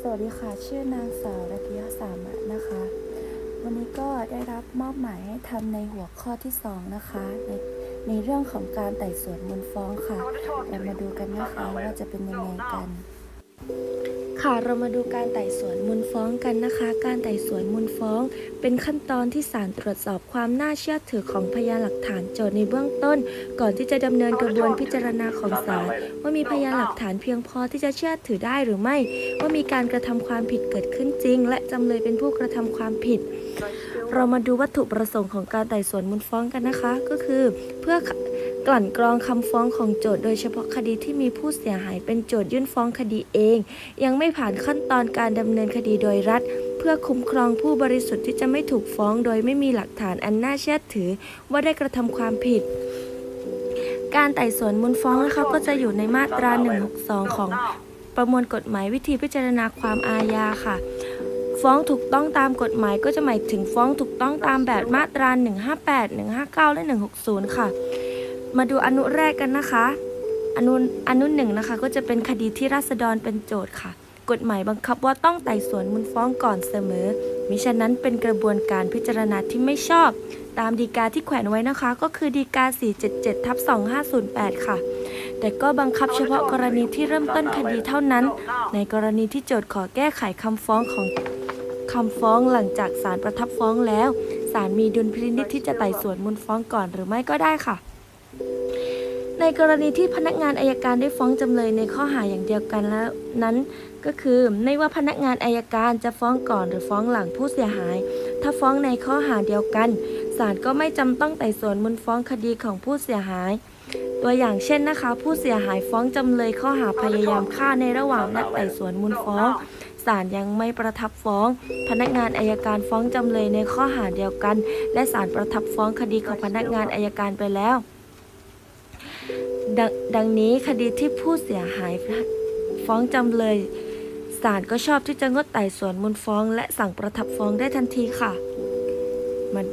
สวัสดีค่ะ ชื่อนางสาวรัตยสามะนะคะ วันนี้ก็ได้รับมอบหมายให้ทำในหัวข้อที่ 2 นะคะ ในในเรื่องของการไต่สวนมูลฟ้องค่ะ เรามาดูกันนะคะว่าจะเป็นยังไงกัน ค่ะเรามาดูการไต่สวนมูลฟ้องกันนะคะ การไต่สวนมูลฟ้อง เป็นขั้นตอนที่ศาลตรวจสอบความน่าเชื่อถือของพยานหลักฐานโจทย์ในเบื้องต้น ก่อนที่จะดำเนินกระบวนพิจารณาของศาลว่ามีพยานหลักฐานเพียงพอที่จะเชื่อถือได้หรือไม่ ว่ามีการกระทำความผิดเกิดขึ้นจริง และจำเลยเป็นผู้กระทำความผิด เรามาดูวัตถุประสงค์ของการไต่สวนมูลฟ้องกันนะคะ ก็คือเพื่อ กลั่นกรองคำฟ้องของโจทย์โดยเฉพาะคดีที่มีผู้เสียหายเป็นโจทย์ยื่นฟ้องคดีเอง ยังไม่ผ่านขั้นตอนการดำเนินคดีโดยรัฐ เพื่อคุ้มครองผู้บริสุทธิ์ที่จะไม่ถูกฟ้องโดยไม่มีหลักฐานอันน่าเชื่อถือว่าได้กระทำความผิด การไต่สวนมูลฟ้องนะคะก็จะอยู่ในมาตรา 162 ของประมวลกฎหมายวิธีพิจารณาความอาญาค่ะฟ้องถูกต้องตามกฎหมายก็จะหมายถึงฟ้องถูกต้องตามแบบมาตรา 158 159 และ 160 ค่ะ มาดูอนุแรกกันนะคะ อนุอนุหนึ่งนะคะ ก็จะเป็นคดีที่ราษฎรเป็นโจทย์ค่ะ กฎหมายบังคับว่าต้องไต่สวนมูลฟ้องก่อนเสมอ มิฉะนั้นเป็นกระบวนการพิจารณาที่ไม่ชอบ ตามดีกาที่แขวนไว้นะคะ ก็คือดีกา 477ทับ2508 ค่ะ แต่ก็บังคับเฉพาะกรณีที่เริ่มต้นคดีเท่านั้น ในกรณีที่โจทย์ขอแก้ไขคำฟ้องของคำฟ้องหลังจากศาลประทับฟ้องแล้วศาลมีดุลพินิจที่จะไต่สวนมูลฟ้องก่อนหรือไม่ก็ได้ค่ะ ในกรณีที่พนักงานอายการได้ฟ้องจำเลยในข้อหาอย่างเดียวกันแล้วนั้น ก็คือไม่ว่าพนักงานอายการจะฟ้องก่อนหรือฟ้องหลังผู้เสียหาย ถ้าฟ้องในข้อหาเดียวกันศาลก็ไม่จำต้องไต่สวนมูลฟ้องคดีของผู้เสียหาย ตัวอย่างเช่นนะคะ ผู้เสียหายฟ้องจำเลยข้อหาพยายามฆ่าในระหว่างนัดไต่สวนมูลฟ้องศาลยังไม่ประทับฟ้อง พนักงานอายการฟ้องจำเลยในข้อหาเดียวกัน และศาลประทับฟ้องคดีของพนักงานอายการไปแล้ว ดดังนี้คดีที่ผู้เสียหายฟ้องจำเลยศาลก็ชอบที่จะงดไต่สวนมูลฟ้อง และสั่งประทับฟ้องได้ทันทีค่ะ มัน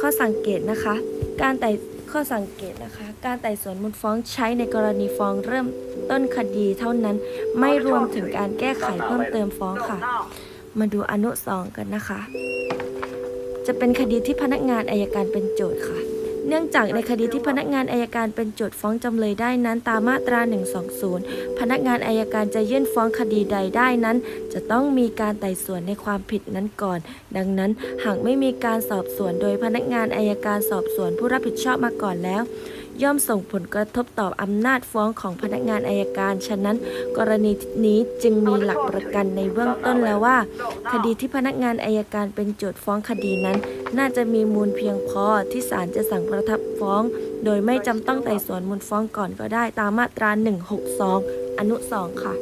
ข้อสังเกตนะคะ การไต่ข้อสังเกตนะคะ การไต่สวนมูลฟ้องใช้ในกรณีฟ้องเริ่มต้นคดีเท่านั้นไม่รวมถึงการแก้ไขเพิ่มเติมฟ้องค่ะ มาดูอนุสองกันนะคะ จะเป็นคดีที่พนักงานอายการเป็นโจทย์ค่ะ เนื่องจากในคดีที่พนักงานอายการเป็นโจทย์ฟ้องจำเลยได้นั้นตามมาตรา 120 พนักงานอายการจะยื่นฟ้องคดีใดได้นั้น จะต้องมีการไต่สวนในความผิดนั้นก่อน ดังนั้นหากไม่มีการสอบสวนโดยพนักงานอายการสอบสวนผู้รับผิดชอบมาก่อนแล้ว ย่อมส่งผลกระทบต่ออำนาจฟ้องของพนักงานอายการ ฉะนั้นกรณีนี้จึงมีหลักประกันในเบื้องต้นแล้วว่า คดีที่พนักงานอายการเป็นโจทย์ฟ้องคดีนั้น น่าจะมีมูลเพียงพอที่ศาลจะสั่งประทับฟ้อง โดยไม่จำต้องไต่สวนมูลฟ้องก่อนก็ได้ตามมาตรา 162 อนุ 2 ค่ะ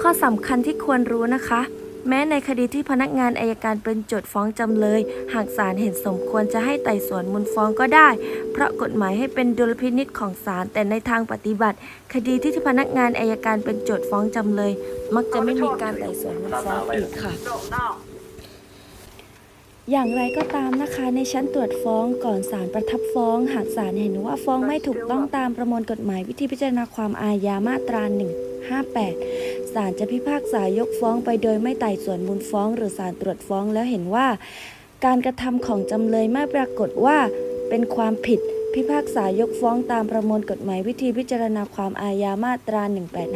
ข้อสำคัญที่ควรรู้นะคะ แม้ในคดีที่พนักงานอายการเป็นโจทย์ฟ้องจำเลย หากศาลเห็นสมควรจะให้ไต่สวนมูลฟ้องก็ได้ เพราะกฎหมายให้เป็นดุลพินิษของศาลแต่ในทางปฏิบัติ คดีที่พนักงานอายการเป็นโจทย์ฟ้องจำเลย มักจะไม่มีการไต่สวนมูลฟ้องอีกค่ะ อย่างไรก็ตามนะคะ ในชั้นตรวจฟ้องก่อนศาลประทับฟ้อง หากศาลเห็นว่าฟ้องไม่ถูกต้องตามประมวลกฎหมายวิธีพิจารณาความอาญามาตรา 158ศาลจะพิพากษายกฟ้องไปโดยไม่ไต่สวนมูลฟ้อง หรือศาลตรวจฟ้องแล้วเห็นว่า การกระทำของจำเลยไม่ปรากฏว่าเป็นความผิดพิพากษายกฟ้องตามประมวลกฎหมายวิธีพิจารณาความอาญามาตรา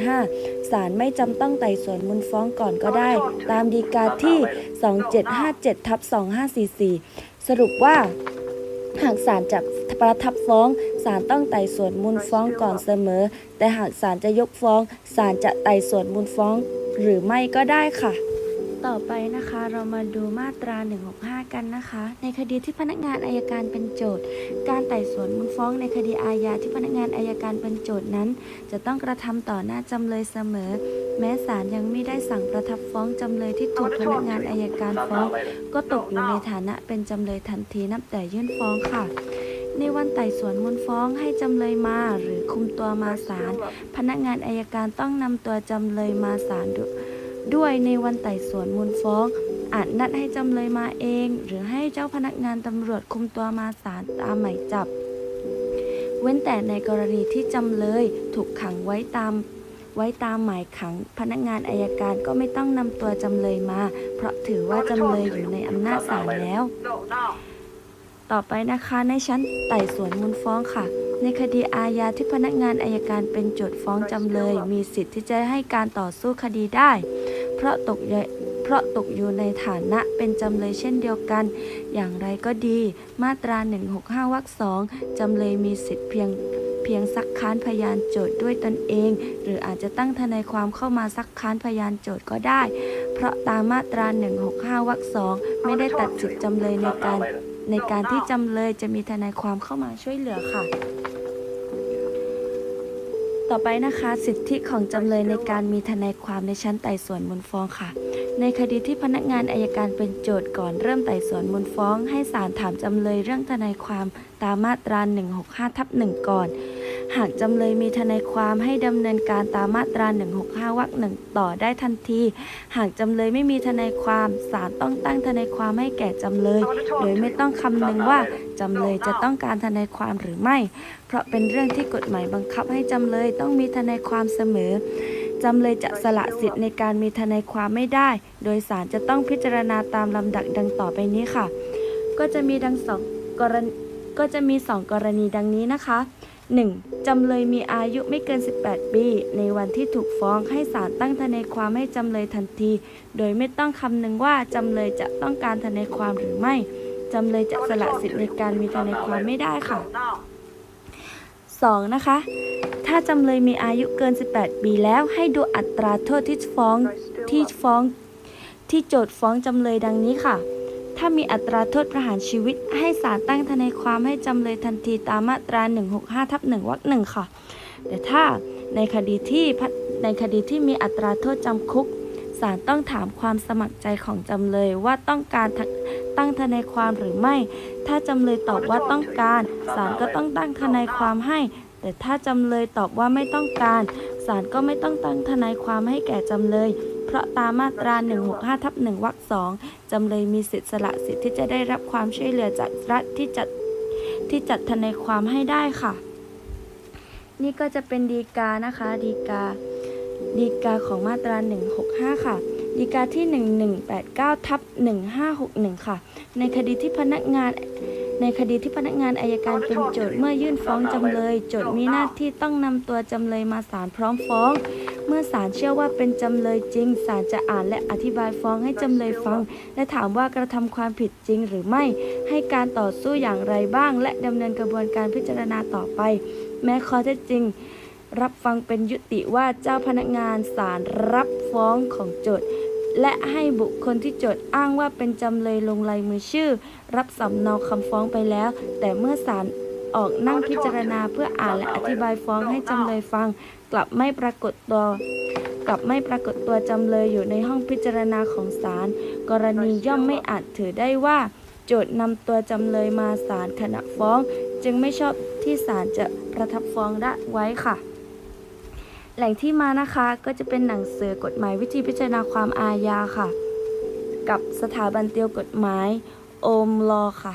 185 ศาลไม่จำต้องไต่สวนมูลฟ้องก่อนก็ได้ ตามดีกาที่ 2757ทับ2544 สรุปว่า หากศาลจะประทับฟ้องศาลต้องไต่สวนมูลฟ้องก่อนเสมอ แต่หากศาลจะยกฟ้องศาลจะไต่สวนมูลฟ้อง หรือไม่ก็ได้ค่ะ ต่อไปนะคะเรามาดูมาตรา 165 กันนะคะ ในคดีที่พนักงานอายการเป็นโจทย์ การไต่สวนมูลฟ้องในคดีอาญาที่พนักงานอายการเป็นโจทย์นั้น จะต้องกระทำต่อหน้าจำเลยเสมอ แม้ศาลยังไม่ได้สั่งประทับฟ้องจำเลยที่ถูกพนักงานอายการฟ้อง ก็ตกอยู่ในฐานะเป็นจำเลยทันทีนับแต่ยื่นฟ้องค่ะ ในวันไต่สวนมูลฟ้องให้จำเลยมาหรือคุมตัวมาศาลพนักงานอายการต้องนำตัวจำเลยมาศาลด้วยด้วยในวันไต่สวนมูลฟ้องอาจนัดให้จำเลยมาเอง หรือให้เจ้าพนักงานตำรวจคุมตัวมาศาลตามหมายจับ เว้นแต่ในกรณีที่จำเลยถูกขังไว้ตาม ไว้ตามหมายขัง พนักงานอายการก็ไม่ต้องนำตัวจำเลยมา เพราะถือว่าจำเลยอยู่ในอำนาจศาลแล้ว ต่อไปนะคะในชั้นไต่สวนมูลฟ้องค่ะ ในคดีอาญาที่พนักงานอายการเป็นโจทย์ฟ้องจำเลย มีสิทธิ์ที่จะให้การต่อสู้คดีได้ เพราะตกอยู่เพราะตกอยู่ในฐานะเป็นจำเลยเช่นเดียวกัน อย่างไรก็ดี มาตรา 165วรรคสองจำเลยมีสิทธิ์เพียง เพียงซักค้านพยานโจทย์ด้วยตนเอง หรืออาจจะตั้งทนายความเข้ามาซักค้านพยานโจทย์ก็ได้ เพราะตามมาตรา 165 วรรคสองไม่ได้ตัดสิทธิจำเลยในการในการที่จำเลยจะมีทนายความเข้ามาช่วยเหลือค่ะ ต่อไปนะคะ สิทธิของจำเลยในการมีทนายความในชั้นไต่สวนมูลฟ้องค่ะ ในคดีที่พนักงานอายการเป็นโจทย์ก่อนเริ่มไต่สวนมูลฟ้อง ให้ศาลถามจำเลยเรื่องทนายความตามมาตรา 165ทับ1ก่อน หากจำเลยมีทนายความให้ดำเนินการตามมาตรา 165 วรรคหนึ่งต่อได้ทันที หากจำเลยไม่มีทนายความศาลต้องตั้งทนายความให้แก่จำเลย โดยไม่ต้องคำนึงว่าจำเลยจะต้องการทนายความหรือไม่ เพราะเป็นเรื่องที่กฎหมายบังคับให้จำเลยต้องมีทนายความเสมอจำเลยจะสละสิทธิ์ในการมีทนายความไม่ได้ โดยศาลจะต้องพิจารณาตามลำดับดังต่อไปนี้ค่ะ ก็จะมีดังสองกรณีก็จะมีสองกรณีดังนี้นะคะ 1. จำเลยมีอายุไม่เกิน 18 ปี ในวันที่ถูกฟ้องให้ศาลตั้งทนายความให้จำเลยทันที โดยไม่ต้องคำนึงว่าจำเลยจะต้องการทนายความหรือไม่ จำเลยจะสละสิทธิ์ในการมีทนายความไม่ได้ค่ะ 2. นะคะ ถ้าจำเลยมีอายุเกิน 18 ปีแล้วให้ดูอัตราโทษที่ฟ้องที่ฟ้องที่โจทย์ฟ้องจำเลยดังนี้ค่ะ ถ้ามีอัตราโทษประหารชีวิต ให้ศาลตั้งทนายความให้จำเลยทันทีตามมาตรา 165ทับ1วรรคหนึ่งค่ะ แต่ถ้าในคดีที่ในคดีที่มีอัตราโทษจำคุกศาลต้องถามความสมัครใจของจำเลยว่าต้องการตั้งทนายความหรือไม่ ถ้าจำเลยตอบว่าต้องการศาลก็ต้องตั้งทนายความให้ แต่ถ้าจำเลยตอบว่าไม่ต้องการศาลก็ไม่ต้องตั้งทนายความให้แก่จำเลย เพราะตามมาตรา 165ทับ1วรรคสองจำเลยมีสิทธิสละสิทธิ์ที่จะได้รับความช่วยเหลือจากรัฐที่จัดที่จัดทนายความให้ได้ค่ะ นี่ก็จะเป็นดีกานะคะดีกาดีกาของมาตรา 165 ค่ะดีกาที่ 1189ทับ1561 ค่ะ ในคดีที่พนักงานในคดีที่พนักงานอายการเป็นโจทย์เมื่อยื่นฟ้องจำเลย โจทย์มีหน้าที่ต้องนำตัวจำเลยมาศาลพร้อมฟ้อง เมื่อศาลเชื่อว่าเป็นจำเลยจริงศาลจะอ่านและอธิบายฟ้องให้จำเลยฟัง และถามว่ากระทำความผิดจริงหรือไม่ ให้การต่อสู้อย่างไรบ้าง และดำเนินกระบวนการพิจารณาต่อไป แม้ข้อเท็จจริง รับฟังเป็นยุติว่าเจ้าพนักงานศาลรับฟ้องของโจทย์และให้บุคคลที่โจทย์อ้างว่าเป็นจำเลยลงลายมือชื่อ รับสำเนาคำฟ้องไปแล้ว แต่เมื่อศาล ออกนั่งพิจารณาเพื่ออ่านและอธิบายฟ้องให้จำเลยฟัง กลับไม่ปรากฏตัวกลับไม่ปรากฏตัวจำเลยอยู่ในห้องพิจารณาของศาลกรณีย่อมไม่อาจถือได้ว่า โจทย์นำตัวจำเลยมาศาลขณะฟ้อง จึงไม่ชอบที่ศาลจะประทับฟ้องได้ไว้ค่ะ แหล่งที่มานะคะก็จะเป็นหนังสือกฎหมายวิธีพิจารณาความอาญาค่ะ กับสถาบันเตียวกฎหมาย โอมลอค่ะ